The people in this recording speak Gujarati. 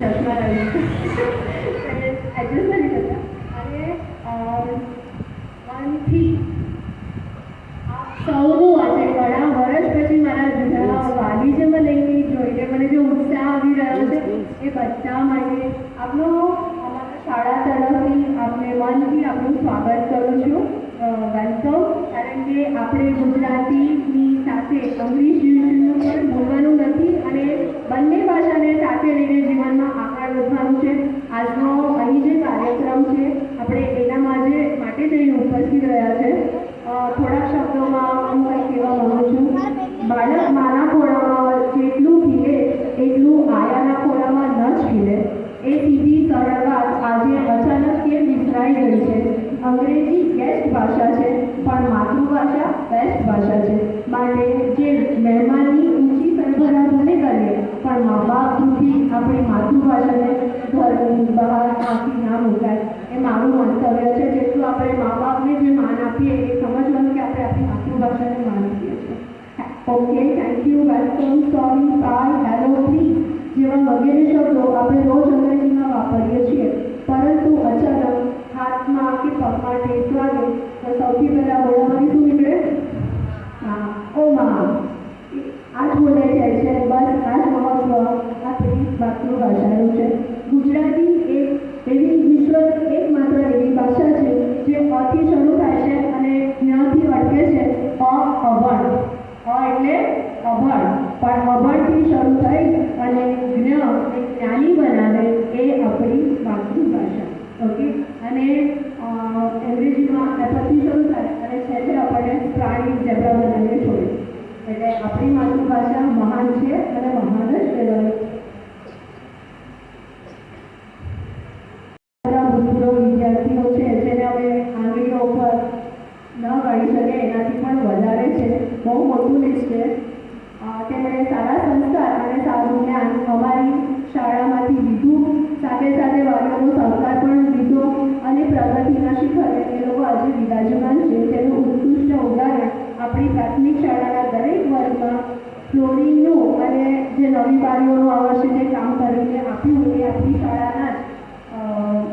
ચશ્મા એડજસ્ટ નથી કરતા અને વનથી સૌનું જે મનથી સ્વાગત કરું છું. વેલકમ કારણ કે આપણે ગુજરાતીની સાથે અંગ્રેજી નથી અને બંને ભાષાને સાથે લઈને જીવનમાં આગળ વધવાનું છે આજનો અહીં જે કાર્યક્રમ છે આપણે એના માટે માટે જ અહીં ઉપસ્થિત રહ્યા છે અ, થોડાક શબ્દોમાં હું કંઈક કહેવા માગું છું. બાળક માના ખોળામાં જેટલું ખીલે, એટલું આયાના ખોળામાં ન જ ખીલે. એ સીધી સરળ વાત આજે અચાનક કેમ વિસરાઈ ગઈ છે? અંગ્રેજી બેસ્ટ ભાષા છે, પણ માતૃભાષા બેસ્ટ ભાષા છે. માટે જે મહેમાનની ઊંચી સરભરા ભલે કરીએ પણ મા બાપ સુધી આપણી માતૃભાષાને ઘરની બહાર આંખી ના મુકાય. એ મારું મંતવ્ય છે, જેટલું આપણે મા બાપને જે માન આપીએ આપણે આપણી માતૃભાષાને માન આપીએ છીએ okay thank you welcome sorry bye hello please જેવા વગેરે શબ્દો આપણે રોજ અંગ્રેજીમાં વાપરીએ છીએ. પરંતુ અચાનક હાથમાં કે પગમાં ઠેસ વાગે તો સૌથી પહેલાં બોલવાની શું નીકળે? હા, ઓ મા આ જ જાય છે બસ, આ જ મહત્વ આ માતૃભાષાનું છે અભણ. પણ અભણથી શરૂ થઈ અને જ્ઞ એ જ્ઞાની બનાવે એ આપણી માતૃભાષા. ઓકે અને અંગ્રેજીમાં એપથી શરૂ થાય અને છેલ્લે આપણને પ્રાણી, ઝેબ્રા બનાવીને છોડે. એટલે આપણી માતૃભાષા મહાન છે અને મહાન જ કહેવાય. વિદ્યાર્થીઓ છે જેને અમે આંગળીઓ ઉપર ન ગણી શકીએ એનાથી પણ વધારે છે. બહુ મોટું લિસ્ટ છે. તેમણે સારા સંસ્કાર અને સારું જ્ઞાન અમારી શાળામાંથી લીધું. સાથે સાથે વાલીઓનો સહકાર પણ લીધો અને પ્રગતિના શિખરે એ લોકો આજે વિરાજમાન છે. તેનું ઉત્કૃષ્ટ ઉદાહરણ આપણી પ્રાથમિક શાળાના દરેક વર્ગમાં ફ્લોરિંગનું અને જે નવી વાલીઓનું આ વર્ષે કામ કરીને આપ્યું એ આપણી શાળાના જ